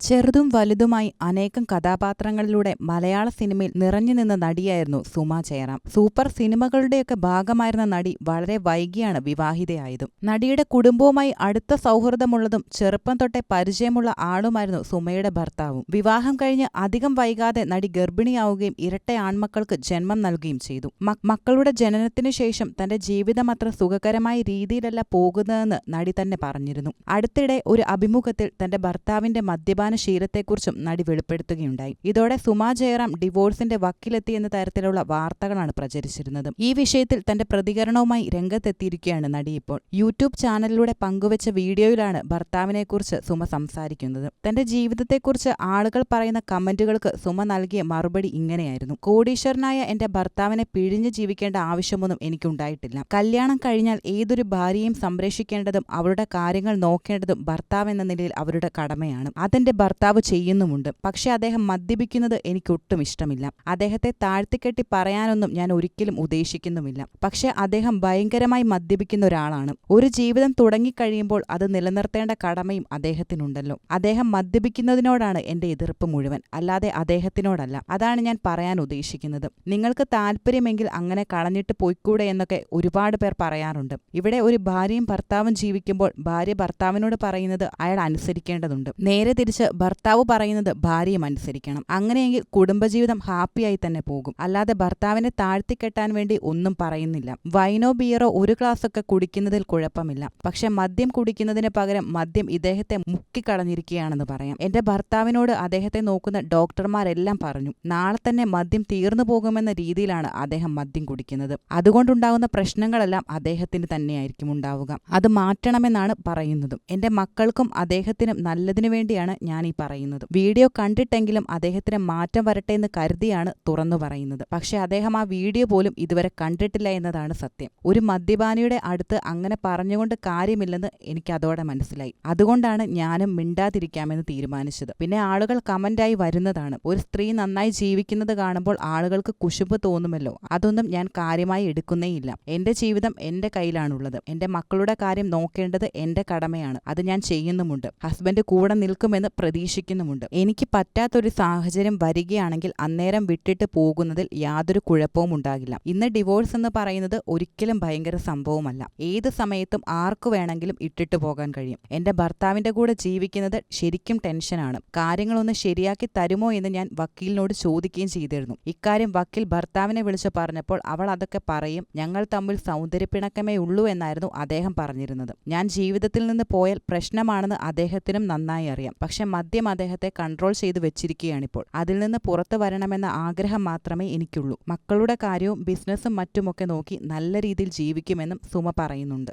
ചെറുതും വലുതുമായി അനേകം കഥാപാത്രങ്ങളിലൂടെ മലയാള സിനിമയിൽ നിറഞ്ഞു നിന്ന നടിയായിരുന്നു സുമ ജയറാം. സൂപ്പർ സിനിമകളുടെയൊക്കെ ഭാഗമായിരുന്ന നടി വളരെ വൈകിയാണ് വിവാഹിതയായതും. നടിയുടെ കുടുംബവുമായി അടുത്ത സൗഹൃദമുള്ളതും ചെറുപ്പം തൊട്ടേ പരിചയമുള്ള ആളുമായിരുന്നു സുമയുടെ ഭർത്താവും. വിവാഹം കഴിഞ്ഞ് അധികം വൈകാതെ നടി ഗർഭിണിയാവുകയും ഇരട്ട ആൺമക്കൾക്ക് ജന്മം നൽകുകയും ചെയ്തു. മക്കളുടെ ജനനത്തിനു ശേഷം തന്റെ ജീവിതം അത്ര സുഖകരമായ രീതിയിലല്ല പോകുന്നതെന്ന് നടി തന്നെ പറഞ്ഞിരുന്നു. അടുത്തിടെ ഒരു അഭിമുഖത്തിൽ തന്റെ ഭർത്താവിന്റെ മദ്യപാന ശീലത്തെക്കുറിച്ചും നടി വെളിപ്പെടുത്തുകയുണ്ടായി. ഇതോടെ സുമാ ജയറാം ഡിവോഴ്സിന്റെ വക്കിലെത്തി എന്ന തരത്തിലുള്ള വാർത്തകളാണ് പ്രചരിച്ചിരുന്നത്. ഈ വിഷയത്തിൽ തന്റെ പ്രതികരണവുമായി രംഗത്തെത്തിയിരിക്കുകയാണ് നടി ഇപ്പോൾ. യൂട്യൂബ് ചാനലിലൂടെ പങ്കുവച്ച വീഡിയോയിലാണ് ഭർത്താവിനെക്കുറിച്ച് സുമ സംസാരിക്കുന്നത്. തന്റെ ജീവിതത്തെക്കുറിച്ച് ആളുകൾ പറയുന്ന കമന്റുകൾക്ക് സുമ നൽകിയ മറുപടി ഇങ്ങനെയായിരുന്നു. കോടീശ്വരനായ എന്റെ ഭർത്താവിനെ പിഴിഞ്ഞു ജീവിക്കേണ്ട ആവശ്യമൊന്നും എനിക്കുണ്ടായിട്ടില്ല. കല്യാണം കഴിഞ്ഞാൽ ഏതൊരു ഭാര്യയും സംരക്ഷിക്കേണ്ടതും അവരുടെ കാര്യങ്ങൾ നോക്കേണ്ടതും ഭർത്താവ് എന്ന നിലയിൽ അവരുടെ കടമയാണ്. അതെന്റെ ഭർത്താവ് ചെയ്യുന്നുമുണ്ട്. പക്ഷെ അദ്ദേഹം മദ്യപിക്കുന്നത് എനിക്കൊട്ടും ഇഷ്ടമില്ല. അദ്ദേഹത്തെ താഴ്ത്തിക്കെട്ടി പറയാനൊന്നും ഞാൻ ഒരിക്കലും ഉദ്ദേശിക്കുന്നുമില്ല. പക്ഷെ അദ്ദേഹം ഭയങ്കരമായി മദ്യപിക്കുന്ന ഒരാളാണ്. ഒരു ജീവിതം തുടങ്ങിക്കഴിയുമ്പോൾ അത് നിലനിർത്തേണ്ട കടമയും അദ്ദേഹത്തിനുണ്ടല്ലോ. അദ്ദേഹം മദ്യപിക്കുന്നതിനോടാണ് എന്റെ എതിർപ്പ് മുഴുവൻ. അല്ലാതെ അദ്ദേഹത്തിനോടല്ല. അതാണ് ഞാൻ പറയാൻ ഉദ്ദേശിക്കുന്നത്. നിങ്ങൾക്ക് താല്പര്യമെങ്കിൽ അങ്ങനെ കളഞ്ഞിട്ട് പോയിക്കൂടെ എന്നൊക്കെ ഒരുപാട് പേർ പറയാറുണ്ട്. ഇവിടെ ഒരു ഭാര്യയും ഭർത്താവും ജീവിക്കുമ്പോൾ ഭാര്യ ഭർത്താവിനോട് പറയുന്നത് അയാൾ അനുസരിക്കേണ്ടതുണ്ട്. നേരെ തിരിച്ച് ഭർത്താവ് പറയുന്നത് ഭാര്യയും അനുസരിക്കണം. അങ്ങനെയെങ്കിൽ കുടുംബജീവിതം ഹാപ്പിയായി തന്നെ പോകും. അല്ലാതെ ഭർത്താവിനെ താഴ്ത്തിക്കെട്ടാൻ വേണ്ടി ഒന്നും പറയുന്നില്ല. വൈനോ ബിയറോ ഒരു ഗ്ലാസ് ഒക്കെ കുടിക്കുന്നതിൽ കുഴപ്പമില്ല. പക്ഷെ മദ്യം കുടിക്കുന്നതിന് പകരം മദ്യം ഇദ്ദേഹത്തെ മുക്കിക്കളഞ്ഞിരിക്കുകയാണെന്ന് പറയാം. എന്റെ ഭർത്താവിനോട് അദ്ദേഹത്തെ നോക്കുന്ന ഡോക്ടർമാരെല്ലാം പറഞ്ഞു നാളെ തന്നെ മദ്യം തീർന്നു പോകുമെന്ന രീതിയിലാണ് അദ്ദേഹം മദ്യം കുടിക്കുന്നത്. അതുകൊണ്ടുണ്ടാകുന്ന പ്രശ്നങ്ങളെല്ലാം അദ്ദേഹത്തിന് തന്നെയായിരിക്കും ഉണ്ടാവുക. അത് മാറ്റണമെന്നാണ് പറയുന്നതും. എന്റെ മക്കൾക്കും അദ്ദേഹത്തിനും നല്ലതിനു വേണ്ടിയാണ് ഞാൻ ഈ പറയുന്നത്. വീഡിയോ കണ്ടിട്ടെങ്കിലും അദ്ദേഹത്തിന് മാറ്റം വരട്ടെ എന്ന് കരുതിയാണ് തുറന്നു പറയുന്നത്. പക്ഷെ അദ്ദേഹം ആ വീഡിയോ പോലും ഇതുവരെ കണ്ടിട്ടില്ല എന്നതാണ് സത്യം. ഒരു മദ്യപാനിയുടെ അടുത്ത് അങ്ങനെ പറഞ്ഞുകൊണ്ട് കാര്യമില്ലെന്ന് എനിക്ക് അതോടെ മനസ്സിലായി. അതുകൊണ്ടാണ് ഞാനും മിണ്ടാതിരിക്കാമെന്ന് തീരുമാനിച്ചത്. പിന്നെ ആളുകൾ കമന്റായി വരുന്നതാണ്. ഒരു സ്ത്രീ നന്നായി ജീവിക്കുന്നത് കാണുമ്പോൾ ആളുകൾക്ക് കുശുമ്പ് തോന്നുമല്ലോ. അതൊന്നും ഞാൻ കാര്യമായി എടുക്കുന്നേയില്ല. എന്റെ ജീവിതം എന്റെ കയ്യിലാണുള്ളത്. എന്റെ മക്കളുടെ കാര്യം നോക്കേണ്ടത് എന്റെ കടമയാണ്. അത് ഞാൻ ചെയ്യുന്നുമുണ്ട്. ഹസ്ബൻഡ് കൂടെ നിൽക്കുമെന്ന് പ്രതീക്ഷിക്കുന്നുമുണ്ട്. എനിക്ക് പറ്റാത്തൊരു സാഹചര്യം വരികയാണെങ്കിൽ അന്നേരം വിട്ടിട്ട് പോകുന്നതിൽ യാതൊരു കുഴപ്പവും ഉണ്ടാകില്ല. ഇന്ന് ഡിവോഴ്സ് എന്ന് പറയുന്നത് ഒരിക്കലും ഭയങ്കര സംഭവമല്ല. ഏത് സമയത്തും ആർക്കു വേണമെങ്കിലും ഇട്ടിട്ട് പോകാൻ കഴിയും. എന്റെ ഭർത്താവിന്റെ കൂടെ ജീവിക്കുന്നത് ശരിക്കും ടെൻഷനാണ്. കാര്യങ്ങളൊന്ന് ശരിയാക്കി തരുമോ എന്ന് ഞാൻ വക്കീലിനോട് ചോദിക്കുകയും ചെയ്തിരുന്നു. ഇക്കാര്യം വക്കീൽ ഭർത്താവിനെ വിളിച്ച് പറഞ്ഞപ്പോൾ അവൾ അതൊക്കെ പറയും ഞങ്ങൾ തമ്മിൽ സൗന്ദര്യപ്പിണക്കമേ ഉള്ളൂ എന്നായിരുന്നു അദ്ദേഹം പറഞ്ഞിരുന്നത്. ഞാൻ ജീവിതത്തിൽ നിന്ന് പോയാൽ പ്രശ്നമാണെന്ന് അദ്ദേഹത്തിനും നന്നായി അറിയാം. പക്ഷെ മദ്യം അദ്ദേഹത്തെ കൺട്രോൾ ചെയ്തു വെച്ചിരിക്കുകയാണിപ്പോൾ. അതിൽ നിന്ന് പുറത്തു വരണമെന്ന ആഗ്രഹം മാത്രമേ എനിക്കുള്ളൂ. മക്കളുടെ കാര്യവും ബിസിനസ്സും മറ്റുമൊക്കെ നോക്കി നല്ല രീതിയിൽ ജീവിക്കുമെന്നും സുമ പറയുന്നുണ്ട്.